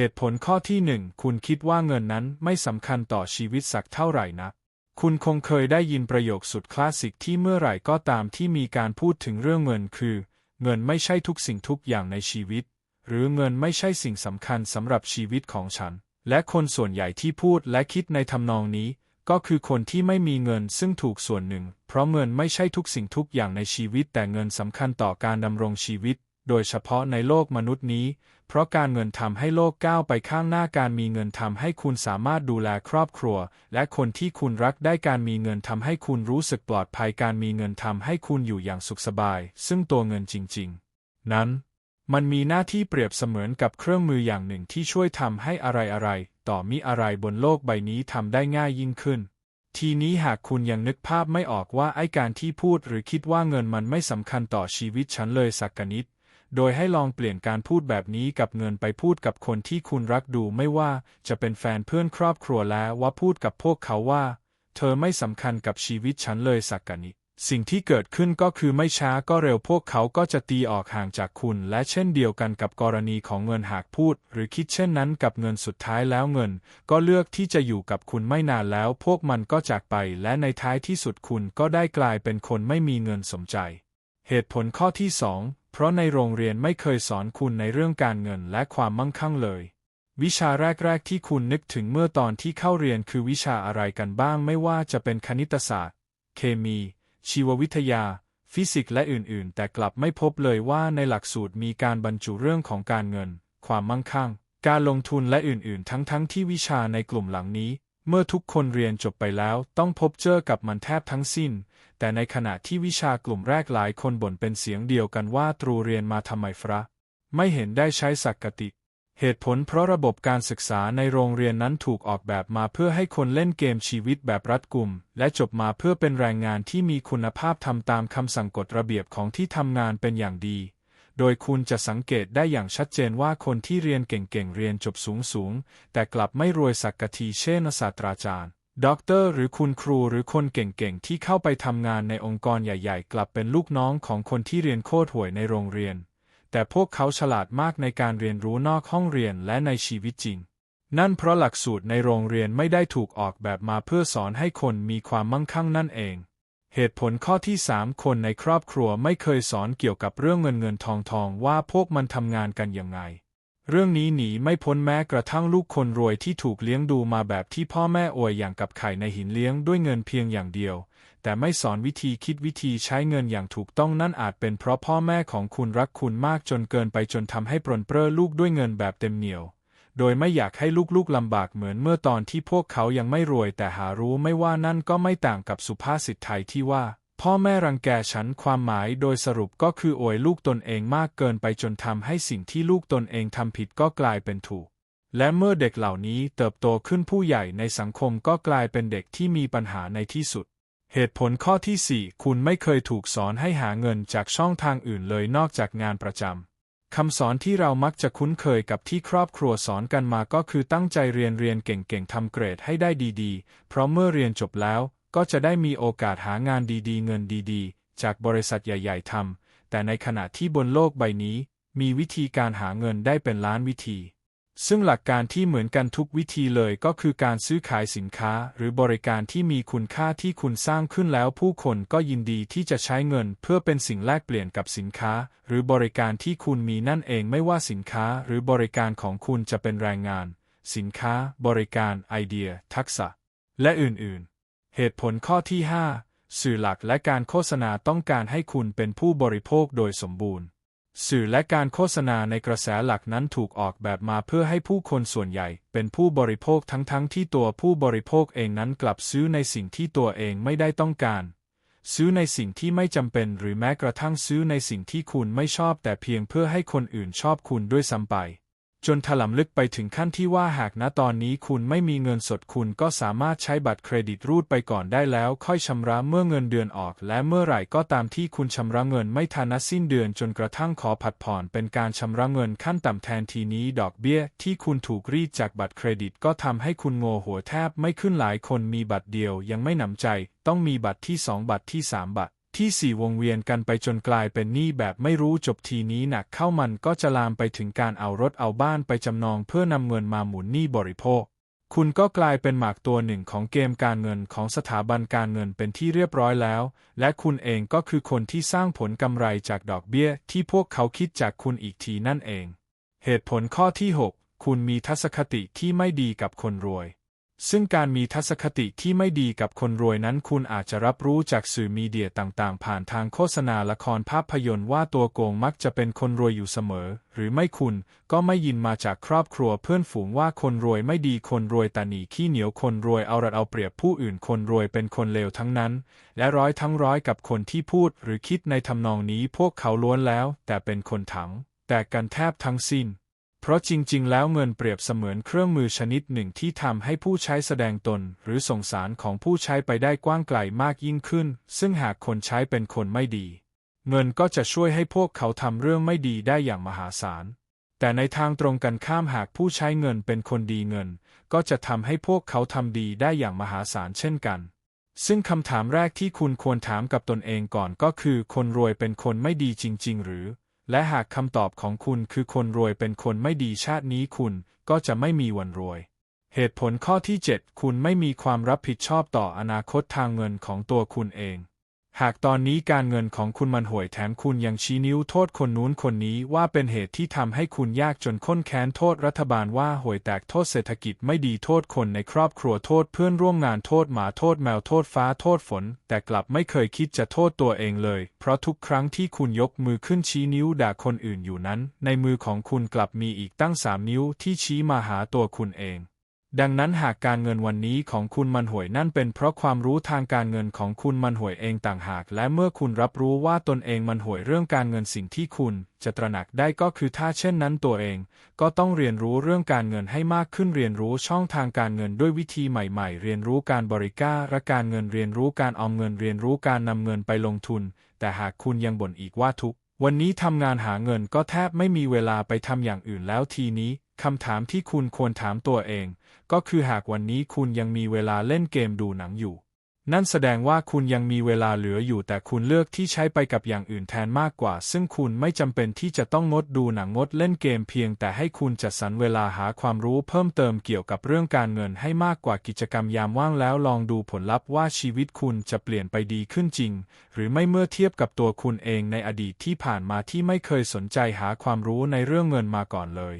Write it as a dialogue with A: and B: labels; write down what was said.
A: เหตุผลข้อที่หนึ่งคุณคิดว่าเงินนั้นไม่สำคัญต่อชีวิตสักเท่าไหร่นัก คุณคงเคยได้ยินประโยคสุดคลาสสิกที่เมื่อไหร่ก็ตามที่มีการพูดถึงเรื่องเงินคือ เงินไม่ใช่ทุกสิ่งทุกอย่างในชีวิต หรือเงินไม่ใช่สิ่งสำคัญสำหรับชีวิตของฉัน และคนส่วนใหญ่ที่พูดและคิดในทำนองนี้ ก็คือคนที่ไม่มีเงินซึ่งถูกส่วนหนึ่ง เพราะเงินไม่ใช่ทุกสิ่งทุกอย่างในชีวิต แต่เงินสำคัญต่อการดำรงชีวิต โดยเฉพาะในโลกมนุษย์นี้ เพราะการเงินทำให้โลกก้าวไปข้างหน้าการมีเงินทำให้คุณสามารถดูแลครอบครัว และคนที่คุณรักได้การมีเงินทำให้คุณรู้สึกปลอดภัยการมีเงินทำให้คุณอยู่อย่างสุขสบาย ซึ่งตัวเงินจริง ๆ นั้น มันมีหน้าที่เปรียบเสมือนกับเครื่องมืออย่างหนึ่งที่ช่วยทำให้อะไรๆต่อมีอะไรบนโลกใบนี้ทำได้ง่ายยิ่งขึ้นทีนี้หากคุณยังนึกภาพไม่ออกว่าไอ้การที่พูดหรือคิดว่าเงินมันไม่สำคัญต่อชีวิตฉันเลยสักกนิด โดยให้ลองเปลี่ยนการพูดแบบนี้กับเงินไปพูดกับคนที่คุณรักดูไม่ว่าจะเป็นแฟนเพื่อนครอบครัวแล้วว่าพูดกับพวกเขาว่า เธอไม่สำคัญกับชีวิตฉันเลยสักกนิดสิ่งที่เกิดขึ้นก็คือไม่ช้าก็เร็วพวกเขาก็จะตีออกห่างจากคุณ และเช่นเดียวกันกับกรณีของเงินหากพูด หรือคิดเช่นนั้นกับเงินสุดท้ายแล้วเงิน ก็เลือกที่จะอยู่กับคุณไม่นานแล้ว พวกมันก็จากไป และในท้ายที่สุดคุณก็ได้กลายเป็นคนไม่มีเงินสมใจ เหตุผลข้อที่สอง เพราะในโรงเรียนไม่เคยสอนคุณในเรื่องการเงินและความมั่งคั่งเลย วิชาแรก ๆ ที่คุณนึกถึงเมื่อตอนที่เข้าเรียนคือวิชาอะไรกันบ้างไม่ว่าจะเป็นคณิตศาสตร์ เคมี ชีววิทยา ฟิสิกส์และอื่น ๆ แต่กลับไม่พบเลยว่าในหลักสูตรมีการบรรจุเรื่องของการเงิน ความมั่งคั่ง การลงทุนและอื่น ๆ ทั้งๆทที่วิชาในกลุ่มหลังนี้ เมื่อทุกคนเรียนจบไปแล้ว ต้องพบเจอกับมันแทบทั้งสิ้น แต่ในขณะที่วิชากลุ่มแรกหลายคนบ่นเป็นเสียงเดียวกันว่าตรูเรียนมาทำไมฟระ ไม่เห็นได้ใช้สักกติ เหตุผลเพราะระบบการศึกษาในโรงเรียนนั้นถูกออกแบบมาเพื่อให้คนเล่นเกมชีวิตแบบรัดกุม และจบมาเพื่อเป็นแรงงานที่มีคุณภาพทำตามคำสั่งกฎระเบียบของที่ทำงานเป็นอย่างดี โดยคุณจะสังเกตได้อย่างชัดเจนว่าคนที่เรียนเก่งๆเรียนจบสูงๆแต่กลับไม่รวยสักกะทีเช่นศาสตราจารย์ ด็อกเตอร์หรือคุณครูหรือคนเก่งๆ ที่เข้าไปทำงานในองค์กรใหญ่ๆ กลับเป็นลูกน้องของคนที่เรียนโคตรห่วยในโรงเรียน แต่พวกเขาฉลาดมากในการเรียนรู้นอกห้องเรียนและในชีวิตจริง นั่นเพราะหลักสูตรในโรงเรียนไม่ได้ถูกออกแบบมาเพื่อสอนให้คนมีความมั่งคั่งนั่นเอง เหตุผลข้อที่สามคนในครอบครัวไม่เคยสอนเกี่ยวกับเรื่องเงินเงินทองทองว่าพวกมันทำงานกันยังไง เรื่องนี้หนีไม่พ้นแม้กระทั่งลูกคนรวยที่ถูกเลี้ยงดูมาแบบที่พ่อแม่อวยอย่างกับไข่ในหินเลี้ยงด้วยเงินเพียงอย่างเดียว แต่ไม่สอนวิธีคิดวิธีใช้เงินอย่างถูกต้องนั่นอาจเป็นเพราะพ่อแม่ของคุณรักคุณมากจนเกินไปจนทำให้ปรนเปร้อลูกด้วยเงินแบบเต็มเหนียว โดยไม่อยากให้ลูกๆลำบากเหมือนเมื่อตอนที่พวกเขายังไม่รวยแต่หารู้ไม่ว่านั่นก็ไม่ต่างกับสุภาษิตไทยที่ว่า พ่อแม่รังแกฉันความหมายโดยสรุปก็คืออวยลูกตนเองมากเกินไปจนทำให้สิ่งที่ลูกตนเองทำผิดก็กลายเป็นถูก และเมื่อเด็กเหล่านี้เติบโตขึ้นผู้ใหญ่ในสังคมก็กลายเป็นเด็กที่มีปัญหาในที่สุด เหตุผลข้อที่ 4 คุณไม่เคยถูกสอนให้หาเงินจากช่องทางอื่นเลยนอกจากงานประจำคำสอนที่เรามักจะคุ้นเคยกับที่ครอบครัวสอนกันมาก็คือตั้งใจเรียนเรียนเก่งๆทำเกรดให้ได้ดีๆ เพราะเมื่อเรียนจบแล้ว ก็จะได้มีโอกาสหางานดีๆ เงินดีๆ จากบริษัทใหญ่ ๆทำแต่ในขณะที่บนโลกใบนี้ มีวิธีการหาเงินได้เป็นล้านวิธี ซึ่งหลักการที่เหมือนกันทุกวิธีเลยก็คือการซื้อขายสินค้าหรือบริการที่มีคุณค่าที่คุณสร้างขึ้นแล้วผู้คนก็ยินดีที่จะใช้เงินเพื่อเป็นสิ่งแลกเปลี่ยนกับสินค้า หรือบริการที่คุณมีนั่นเองไม่ว่าสินค้าหรือบริการของคุณจะเป็นแรงงาน สินค้า บริการ ไอเดีย ทักษะ และอื่นๆ เหตุผลข้อที่ 5 สื่อหลักและการโฆษณาต้องการให้คุณเป็นผู้บริโภคโดยสมบูรณ์ สื่อและการโฆษณาในกระแสหลักนั้นถูกออกแบบมาเพื่อให้ผู้คนส่วนใหญ่ เป็นผู้บริโภคทั้งๆทที่ตัวผู้บริโภคเองนั้นกลับซื้อในสิ่งที่ตัวเองไม่ได้ต้องการ ซื้อในสิ่งที่ไม่จำเป็นหรือแม้กระทั่งซื้อในสิ่งที่คุณไม่ชอบแต่เพียงเพื่อให้คนอื่นชอบคุณด้วยซ้ำไป จนถลำลึกไปถึงขั้นที่ว่าหากณตอนนี้คุณไม่มีเงินสดคุณก็สามารถใช้บัตรเครดิตรูดไปก่อนได้แล้ว ค่อยชำระเมื่อเงินเดือนออก และเมื่อไหร่ก็ตามที่คุณชำระเงินไม่ทันสิ้นเดือนจนกระทั่งขอผัดผ่อนเป็นการชำระเงินขั้นต่ำแทนทีนี้ดอกเบี้ย ที่คุณถูกรีดจากบัตรเครดิตก็ทำให้คุณโง่หัวแทบไม่ขึ้นหลายคนมีบัตรเดียวยังไม่หนำใจ ต้องมีบัตรที่ 2 บัตรที่ 3 บัตร ที่สี่วงเวียนกันไปจนกลายเป็นหนี้แบบไม่รู้จบทีนี้หนักเข้ามันก็จะลามไปถึงการเอารถเอาบ้านไปจำนองเพื่อนำเงินมาหมุนหนี้บริโภค คุณก็กลายเป็นหมากตัวหนึ่งของเกมการเงินของสถาบันการเงินเป็นที่เรียบร้อยแล้ว และคุณเองก็คือคนที่สร้างผลกำไรจากดอกเบี้ย ที่พวกเขาคิดจากคุณอีกทีนั่นเอง เหตุผลข้อที่ 6 คุณมีทัศนคติที่ไม่ดีกับคนรวย ซึ่งการมีทัศนคติที่ไม่ดีกับคนรวยนั้นคุณอาจจะรับรู้จากสื่อมีเดียต่างๆ ผ่านทางโฆษณาละครภาพยนตร์ว่าตัวโกงมักจะเป็นคนรวยอยู่เสมอ หรือไม่คุณก็ไม่ยินมาจากครอบครัวเพื่อนฝูงว่าคนรวยไม่ดีคนรวยตาหนีขี้เหนียวคนรวยเอารัดเอาเปรียบผู้อื่นคนรวยเป็นคนเลวทั้งนั้น และร้อยทั้งร้อยกับคนที่พูดหรือคิดในทำนองนี้พวกเขาล้วนแล้ว แต่เป็นคนถัง แต่กันแทบทั้งสิ้น เพราะจริง ๆ แล้วเงินเปรียบเสมือนเครื่องมือชนิดหนึ่งที่ทำให้ผู้ใช้แสดงตน หรือส่งสารของผู้ใช้ไปได้กว้างไกลมากยิ่งขึ้น ซึ่งหากคนใช้เป็นคนไม่ดี เงินก็จะช่วยให้พวกเขาทำเรื่องไม่ดีได้อย่างมหาศาล แต่ในทางตรงกันข้ามหากผู้ใช้เงินเป็นคนดีเงิน ก็จะทำให้พวกเขาทำดีได้อย่างมหาศาลเช่นกัน ซึ่งคำถามแรกที่คุณควรถามกับตนเองก่อนก็คือ คนรวยเป็นคนไม่ดีจริง ๆ หรือ และหากคำตอบของคุณคือคนรวยเป็นคนไม่ดีชาตินี้คุณก็จะไม่มีวันรวย เหตุผลข้อที่ 7 คุณไม่มีความรับผิดชอบต่ออนาคตทางเงินของตัวคุณเอง หากตอนนี้การเงินของคุณมันห่วยแถมคุณยังชี้นิ้วโทษคนนู้นคนนี้ว่าเป็นเหตุที่ทำให้คุณยากจนข้นแค้นโทษรัฐบาลว่าห่วยแตกโทษเศรษฐกิจไม่ดีโทษคนในครอบครัวโทษเพื่อนร่วมงานโทษหมาโทษแมวโทษฟ้าโทษฝน แต่กลับไม่เคยคิดจะโทษตัวเองเลย เพราะทุกครั้งที่คุณยกมือขึ้นชี้นิ้วด่าคนอื่นอยู่นั้น ในมือของคุณกลับมีอีกตั้งสามนิ้วที่ชี้มาหาตัวคุณเอง ดังนั้นหากการเงินวันนี้ของคุณมันห่วยนั่นเป็นเพราะความรู้ทางการเงินของคุณมันห่วยเองต่างหาก และเมื่อคุณรับรู้ว่าตนเองมันห่วยเรื่องการเงินสิ่งที่คุณ จะตระหนักได้ก็คือถ้าเช่นนั้นตัวเอง ก็ต้องเรียนรู้เรื่องการเงินให้มากขึ้นเรียนรู้ช่องทางการเงินด้วยวิธีใหม่ๆ เรียนรู้การบริการและการเงินเรียนรู้การออมเงินเรียนรู้การนำเงินไปลงทุน แต่หากคุณยังบ่นอีกว่าทุกวันนี้ทำงานหาเงินก็แทบไม่มีเวลาไปทำอย่างอื่นแล้วทีนี้ คำถามที่คุณควรถามตัวเอง ก็คือหากวันนี้คุณยังมีเวลาเล่นเกมดูหนังอยู่ นั่นแสดงว่าคุณยังมีเวลาเหลืออยู่แต่คุณเลือกที่ใช้ไปกับอย่างอื่นแทนมากกว่า ซึ่งคุณไม่จำเป็นที่จะต้องงดดูหนังงดเล่นเกมเพียงแต่ให้คุณจัดสรรเวลาหาความรู้เพิ่มเติมเกี่ยวกับเรื่องการเงินให้มากกว่ากิจกรรมยามว่างแล้วลองดูผลลัพธ์ว่าชีวิตคุณจะเปลี่ยนไปดีขึ้นจริง หรือไม่เมื่อเทียบกับตัวคุณเองในอดีตที่ผ่านมาที่ไม่เคยสนใจหาความรู้ในเรื่องเงินมาก่อนเลย